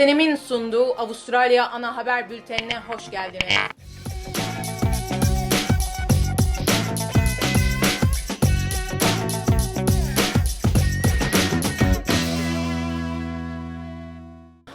Senem'in sunduğu Avustralya ana haber bültenine hoş geldiniz.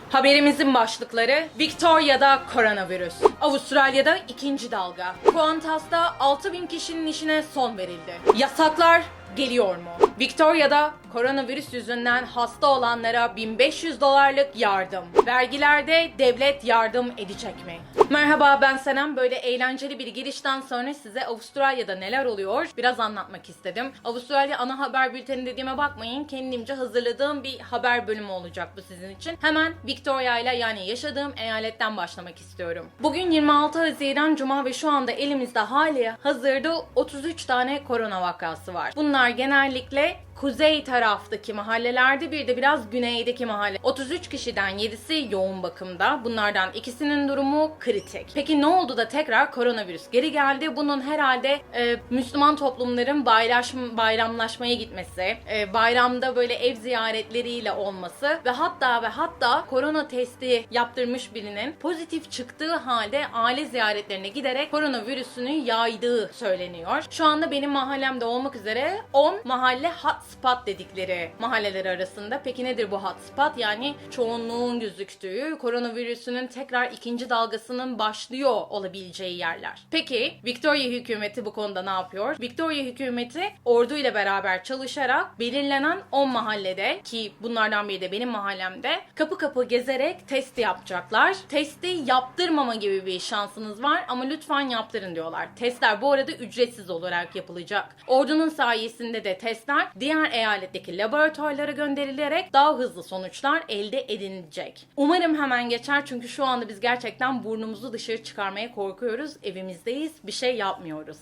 Haberimizin başlıkları Victoria'da koronavirüs. Avustralya'da ikinci dalga. Qantas'ta 6000 kişinin işine son verildi. Yasaklar geliyor mu? Victoria'da koronavirüs yüzünden hasta olanlara 1500 dolarlık yardım. Vergilerde devlet yardım edecek mi? Merhaba ben Senem. Böyle eğlenceli bir girişten sonra size Avustralya'da neler oluyor biraz anlatmak istedim. Avustralya ana haber bülteni dediğime bakmayın. Kendimce hazırladığım bir haber bölümü olacak bu sizin için. Hemen Victoria ile yani yaşadığım eyaletten başlamak istiyorum. Bugün 26 Haziran Cuma ve şu anda elimizde hali hazırda 33 tane korona vakası var. Bunlar genellikle kuzey taraftaki mahallelerde bir de biraz güneydeki mahalle. 33 kişiden 7'si yoğun bakımda. Bunlardan ikisinin durumu kritik. Peki ne oldu da tekrar koronavirüs geri geldi? Bunun herhalde e, Müslüman toplumların bayraş, bayramlaşmaya gitmesi, e, bayramda böyle ev ziyaretleriyle olması ve hatta ve hatta korona testi yaptırmış birinin pozitif çıktığı halde aile ziyaretlerine giderek koronavirüsünü yaydığı söyleniyor. Şu anda benim mahallemde olmak üzere 10 mahalle hotspot dedikleri mahalleler arasında. Peki nedir bu hotspot? Yani çoğunluğun gözüktüğü koronavirüsünün tekrar ikinci dalgasının başlıyor olabileceği yerler. Peki Victoria hükümeti bu konuda ne yapıyor? Victoria hükümeti ordu ile beraber çalışarak belirlenen 10 mahallede ki bunlardan biri de benim mahallemde kapı kapı gezerek test yapacaklar. Testi yaptırmama gibi bir şansınız var ama lütfen yaptırın diyorlar. Testler bu arada ücretsiz olarak yapılacak. Ordunun sayesinde de testler diğer eyaletteki laboratuvarlara gönderilerek daha hızlı sonuçlar elde edilecek. Umarım hemen geçer çünkü şu anda biz gerçekten burnumuzu dışarı çıkarmaya korkuyoruz. Evimizdeyiz, bir şey yapmıyoruz.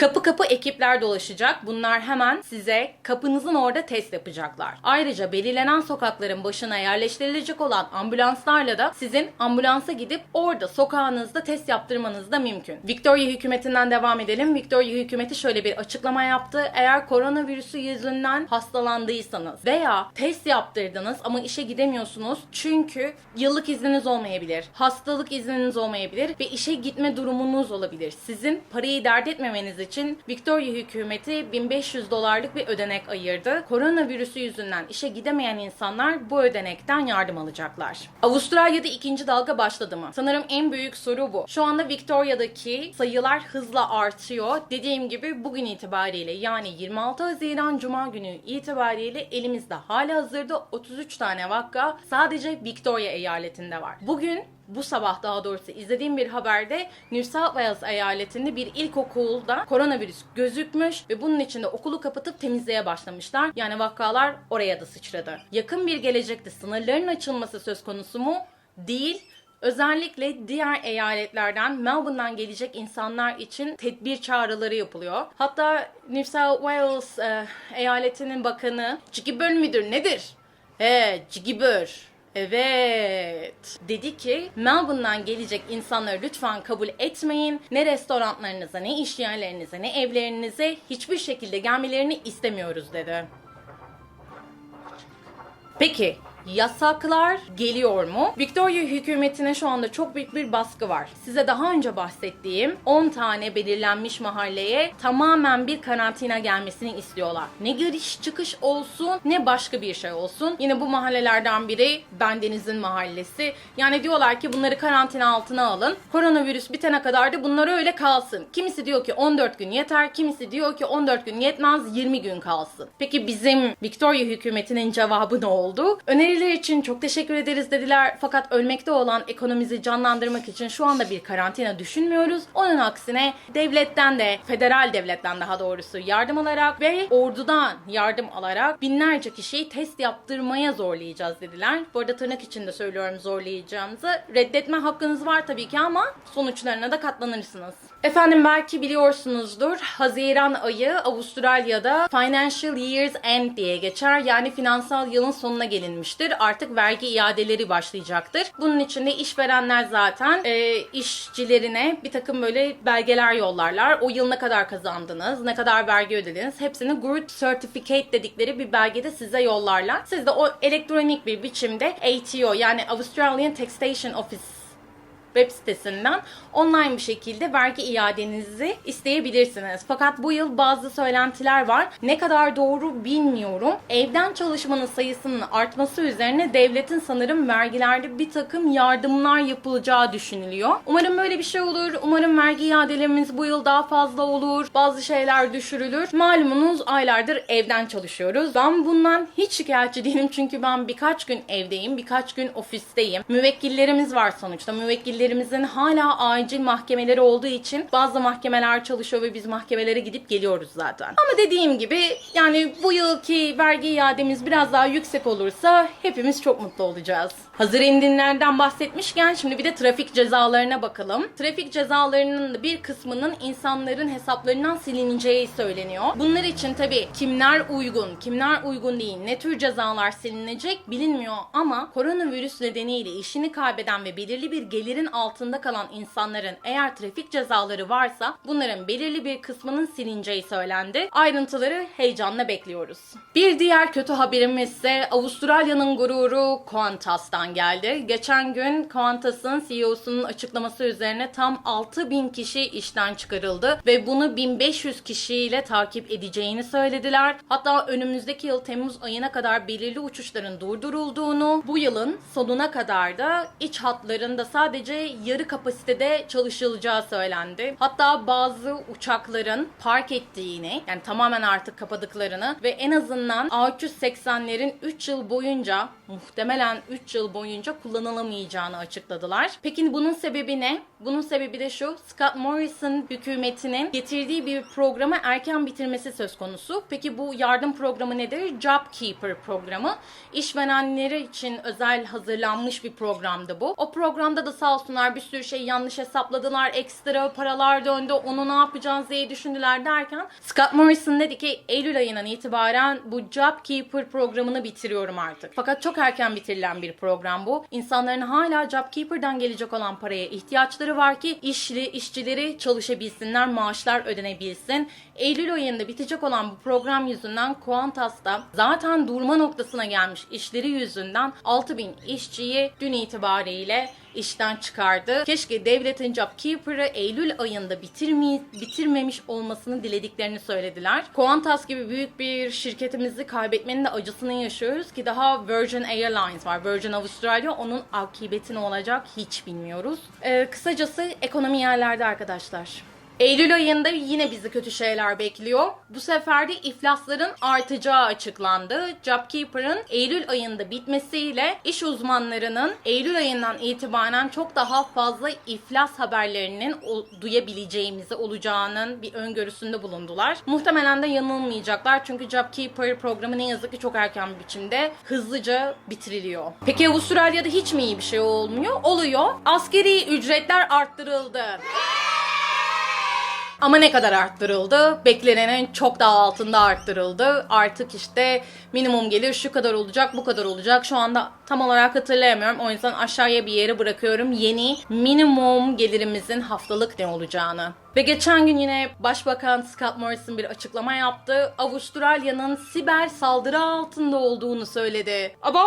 Kapı kapı ekipler dolaşacak. Bunlar hemen size kapınızın orada test yapacaklar. Ayrıca belirlenen sokakların başına yerleştirilecek olan ambulanslarla da sizin ambulansa gidip orada sokağınızda test yaptırmanız da mümkün. Victoria hükümetinden devam edelim. Victoria hükümeti şöyle bir açıklama yaptı. Eğer koronavirüsü yüzünden hastalandıysanız veya test yaptırdınız ama işe gidemiyorsunuz çünkü yıllık izniniz olmayabilir, hastalık izniniz olmayabilir ve işe gitme durumunuz olabilir. Sizin parayı dert etmemeniz Victoria hükümeti 1500 dolarlık bir ödenek ayırdı. Koronavirüsü yüzünden işe gidemeyen insanlar bu ödenekten yardım alacaklar. Avustralya'da ikinci dalga başladı mı? Sanırım en büyük soru bu. Şu anda Victoria'daki sayılar hızla artıyor. Dediğim gibi bugün itibariyle yani 26 Haziran Cuma günü itibariyle elimizde hala hazırda 33 tane vaka sadece Victoria eyaletinde var. Bugün bu sabah daha doğrusu izlediğim bir haberde New South Wales eyaletinde bir ilkokulda koronavirüs gözükmüş ve bunun için de okulu kapatıp temizliğe başlamışlar. Yani vakalar oraya da sıçradı. Yakın bir gelecekte sınırların açılması söz konusu mu? Değil. Özellikle diğer eyaletlerden Melbourne'dan gelecek insanlar için tedbir çağrıları yapılıyor. Hatta New South Wales e, eyaletinin bakanı Cigibör müdür nedir? He Cigibör. Evet. Dedi ki Melbourne'dan gelecek insanları lütfen kabul etmeyin. Ne restoranlarınıza, ne iş yerlerinize, ne evlerinize hiçbir şekilde gelmelerini istemiyoruz dedi. Peki yasaklar geliyor mu? Victoria hükümetine şu anda çok büyük bir baskı var. Size daha önce bahsettiğim 10 tane belirlenmiş mahalleye tamamen bir karantina gelmesini istiyorlar. Ne giriş çıkış olsun ne başka bir şey olsun. Yine bu mahallelerden biri Bendeniz'in mahallesi. Yani diyorlar ki bunları karantina altına alın. Koronavirüs bitene kadar da bunlar öyle kalsın. Kimisi diyor ki 14 gün yeter, kimisi diyor ki 14 gün yetmez 20 gün kalsın. Peki bizim Victoria hükümetinin cevabı ne oldu? Öneriler için çok teşekkür ederiz dediler. Fakat ölmekte olan ekonomimizi canlandırmak için şu anda bir karantina düşünmüyoruz. Onun aksine devletten de, federal devletten daha doğrusu yardım alarak ve ordudan yardım alarak binlerce kişiyi test yaptırmaya zorlayacağız dediler. Bu arada tırnak içinde söylüyorum zorlayacağımızı. Reddetme hakkınız var tabii ki ama sonuçlarına da katlanırsınız. Efendim belki biliyorsunuzdur. Haziran ayı Avustralya'da Financial Year's End diye geçer. Yani finansal yılın sonuna gelinmiştir. Artık vergi iadeleri başlayacaktır. Bunun için de işverenler zaten e, işçilerine bir takım böyle belgeler yollarlar. O yıl ne kadar kazandınız, ne kadar vergi ödediniz hepsini Good Certificate dedikleri bir belgede size yollarlar. Siz de o elektronik bir biçimde ATO yani Australian Taxation Office web sitesinden online bir şekilde vergi iadenizi isteyebilirsiniz. Fakat bu yıl bazı söylentiler var. Ne kadar doğru bilmiyorum. Evden çalışmanın sayısının artması üzerine devletin sanırım vergilerde bir takım yardımlar yapılacağı düşünülüyor. Umarım böyle bir şey olur. Umarım vergi iadelerimiz bu yıl daha fazla olur. Bazı şeyler düşürülür. Malumunuz aylardır evden çalışıyoruz. Ben bundan hiç şikayetçi değilim çünkü ben birkaç gün evdeyim, birkaç gün ofisteyim. Müvekkillerimiz var sonuçta. Müvekkillerimizin hala acil mahkemeleri olduğu için bazı mahkemeler çalışıyor ve biz mahkemelere gidip geliyoruz zaten. Ama dediğim gibi yani bu yılki vergi iademiz biraz daha yüksek olursa hepimiz çok mutlu olacağız. Hazır indirimlerden bahsetmişken şimdi bir de trafik cezalarına bakalım. Trafik cezalarının da bir kısmının insanların hesaplarından silineceği söyleniyor. Bunlar için tabii kimler uygun, kimler uygun değil, ne tür cezalar silinecek bilinmiyor ama koronavirüs nedeniyle işini kaybeden ve belirli bir gelirin altında kalan insanların eğer trafik cezaları varsa bunların belirli bir kısmının silineceği söylendi. Ayrıntıları heyecanla bekliyoruz. Bir diğer kötü haberimiz ise Avustralya'nın gururu Qantas'tan geldi. Geçen gün Qantas'ın CEO'sunun açıklaması üzerine tam 6000 kişi işten çıkarıldı ve bunu 1500 kişiyle takip edeceğini söylediler. Hatta önümüzdeki yıl Temmuz ayına kadar belirli uçuşların durdurulduğunu, bu yılın sonuna kadar da iç hatlarında sadece yarı kapasitede çalışılacağı söylendi. Hatta bazı uçakların park ettiğini, yani tamamen artık kapadıklarını ve en azından A380'lerin 3 yıl boyunca muhtemelen 3 yıl boyunca kullanılamayacağını açıkladılar. Peki bunun sebebi ne? Bunun sebebi de şu. Scott Morrison hükümetinin getirdiği bir programı erken bitirmesi söz konusu. Peki bu yardım programı nedir? Job Keeper programı. İşverenleri için özel hazırlanmış bir programdı bu. O programda da sağ olsunlar bir sürü şey yanlış hesapladılar. Ekstra paralar döndü. Onu ne yapacağız diye düşündüler derken Scott Morrison dedi ki Eylül ayından itibaren bu Job Keeper programını bitiriyorum artık. Fakat çok erken bitirilen bir program bu. İnsanların hala Job Keeper'dan gelecek olan paraya ihtiyaçları var ki işli işçileri çalışabilsinler, maaşlar ödenebilsin. Eylül ayında bitecek olan bu program yüzünden Qantas'ta zaten durma noktasına gelmiş işleri yüzünden 6000 işçiyi dün itibariyle işten çıkardı. Keşke devletin Jobkeeper'ı Eylül ayında bitirmi, bitirmemiş olmasını dilediklerini söylediler. Qantas gibi büyük bir şirketimizi kaybetmenin de acısını yaşıyoruz ki daha Virgin Airlines var. Virgin Australia onun akıbeti ne olacak hiç bilmiyoruz. Ee, kısacası ekonomi yerlerde arkadaşlar. Eylül ayında yine bizi kötü şeyler bekliyor. Bu sefer de iflasların artacağı açıklandı. Jobkeeper'ın Eylül ayında bitmesiyle iş uzmanlarının Eylül ayından itibaren çok daha fazla iflas haberlerinin duyabileceğimizi olacağının bir öngörüsünde bulundular. Muhtemelen de yanılmayacaklar çünkü Jobkeeper programı ne yazık ki çok erken bir biçimde hızlıca bitiriliyor. Peki Avustralya'da hiç mi iyi bir şey olmuyor? Oluyor. Askeri ücretler arttırıldı. Ama ne kadar arttırıldı? Beklenenin çok daha altında arttırıldı. Artık işte minimum gelir şu kadar olacak, bu kadar olacak. Şu anda tam olarak hatırlayamıyorum. O yüzden aşağıya bir yere bırakıyorum. Yeni minimum gelirimizin haftalık ne olacağını. Ve geçen gün yine Başbakan Scott Morrison bir açıklama yaptı. Avustralya'nın siber saldırı altında olduğunu söyledi. Abo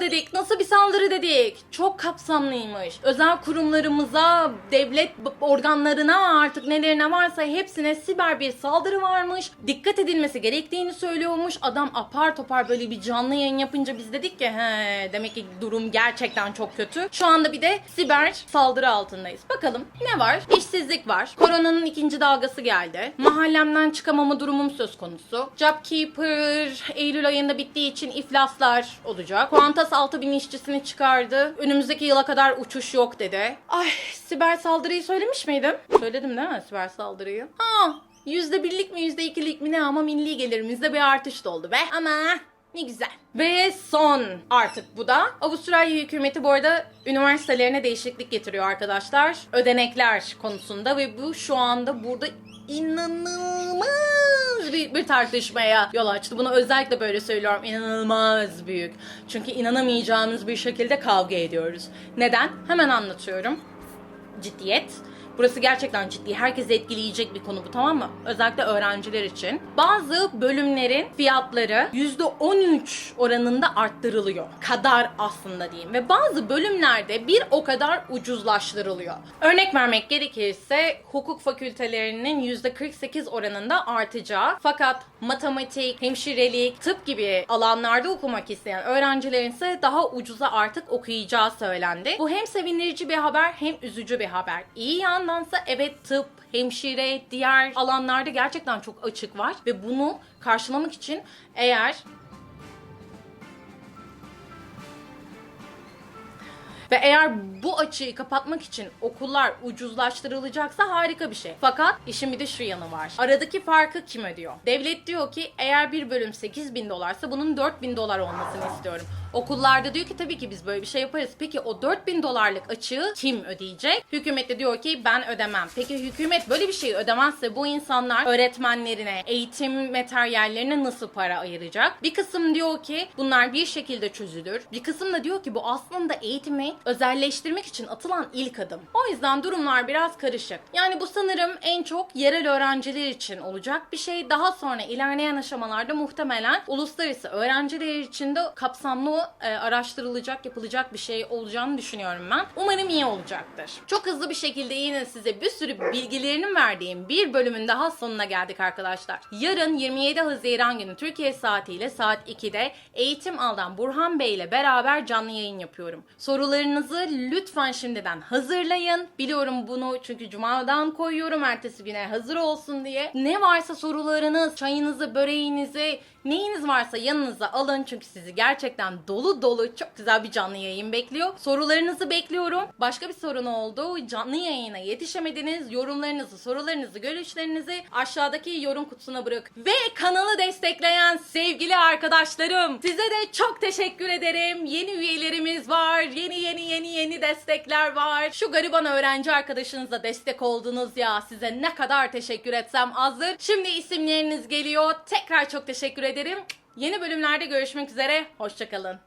dedik. Nasıl bir saldırı dedik. Çok kapsamlıymış. Özel kurumlarımıza, devlet organlarına artık nelerine varsa hepsine siber bir saldırı varmış. Dikkat edilmesi gerektiğini söylüyormuş. Adam apar topar böyle bir canlı yayın yapınca biz dedik ki he demek ki durum gerçekten çok kötü. Şu anda bir de siber saldırı altındayız. Bakalım ne var? İşsizlik var. Koronanın ikinci dalgası geldi. Mahallemden çıkamama durumum söz konusu. Jobkeeper Eylül ayında bittiği için iflaslar olacak. Qantas 6000 işçisini çıkardı. Önümüzdeki yıla kadar uçuş yok dedi. Ay siber saldırıyı söylemiş miydim? Söyledim değil mi siber saldırıyı? Ha Yüzde birlik mi yüzde ikilik mi ne ama milli gelirimizde bir artış da oldu be. Ama Ne güzel. Ve son artık bu da. Avustralya hükümeti bu arada üniversitelerine değişiklik getiriyor arkadaşlar. Ödenekler konusunda ve bu şu anda burada inanılmaz büyük bir tartışmaya yol açtı. Bunu özellikle böyle söylüyorum. İnanılmaz büyük. Çünkü inanamayacağımız bir şekilde kavga ediyoruz. Neden? Hemen anlatıyorum. Ciddiyet. Burası gerçekten ciddi. Herkesi etkileyecek bir konu bu tamam mı? Özellikle öğrenciler için. Bazı bölümlerin fiyatları %13 oranında arttırılıyor. Kadar aslında diyeyim. Ve bazı bölümlerde bir o kadar ucuzlaştırılıyor. Örnek vermek gerekirse hukuk fakültelerinin %48 oranında artacağı fakat matematik, hemşirelik, tıp gibi alanlarda okumak isteyen öğrencilerin ise daha ucuza artık okuyacağı söylendi. Bu hem sevindirici bir haber hem üzücü bir haber. İyi yandansa evet tıp, hemşire, diğer alanlarda gerçekten çok açık var ve bunu karşılamak için eğer Ve eğer bu açığı kapatmak için okullar ucuzlaştırılacaksa harika bir şey. Fakat işin bir de şu yanı var. Aradaki farkı kim ödüyor? Devlet diyor ki eğer bir bölüm 8 bin dolarsa bunun 4 bin dolar olmasını istiyorum. Okullarda diyor ki tabii ki biz böyle bir şey yaparız. Peki o 4 bin dolarlık açığı kim ödeyecek? Hükümet de diyor ki ben ödemem. Peki hükümet böyle bir şeyi ödemezse bu insanlar öğretmenlerine, eğitim materyallerine nasıl para ayıracak? Bir kısım diyor ki bunlar bir şekilde çözülür. Bir kısım da diyor ki bu aslında eğitimi özelleştirmek için atılan ilk adım. O yüzden durumlar biraz karışık. Yani bu sanırım en çok yerel öğrenciler için olacak bir şey. Daha sonra ilerleyen aşamalarda muhtemelen uluslararası öğrenciler için de kapsamlı e, araştırılacak, yapılacak bir şey olacağını düşünüyorum ben. Umarım iyi olacaktır. Çok hızlı bir şekilde yine size bir sürü bilgilerinin verdiğim bir bölümün daha sonuna geldik arkadaşlar. Yarın 27 Haziran günü Türkiye saatiyle saat 2'de Eğitim Aldan Burhan Bey ile beraber canlı yayın yapıyorum. Sorularınızı lütfen şimdiden hazırlayın. Biliyorum bunu çünkü cumadan koyuyorum ertesi güne hazır olsun diye. Ne varsa sorularınız, çayınızı, böreğinizi, neyiniz varsa yanınıza alın çünkü sizi gerçekten dolu dolu çok güzel bir canlı yayın bekliyor. Sorularınızı bekliyorum. Başka bir sorun oldu. Canlı yayına yetişemediniz. Yorumlarınızı, sorularınızı, görüşlerinizi aşağıdaki yorum kutusuna bırak. Ve kanalı destekleyen sevgili arkadaşlarım size de çok teşekkür ederim. Yeni üyelerimiz var. Yeni yeni yeni yeni destekler var. Şu gariban öğrenci arkadaşınıza destek oldunuz ya. Size ne kadar teşekkür etsem azdır. Şimdi isimleriniz geliyor. Tekrar çok teşekkür ederim. Yeni bölümlerde görüşmek üzere. Hoşçakalın.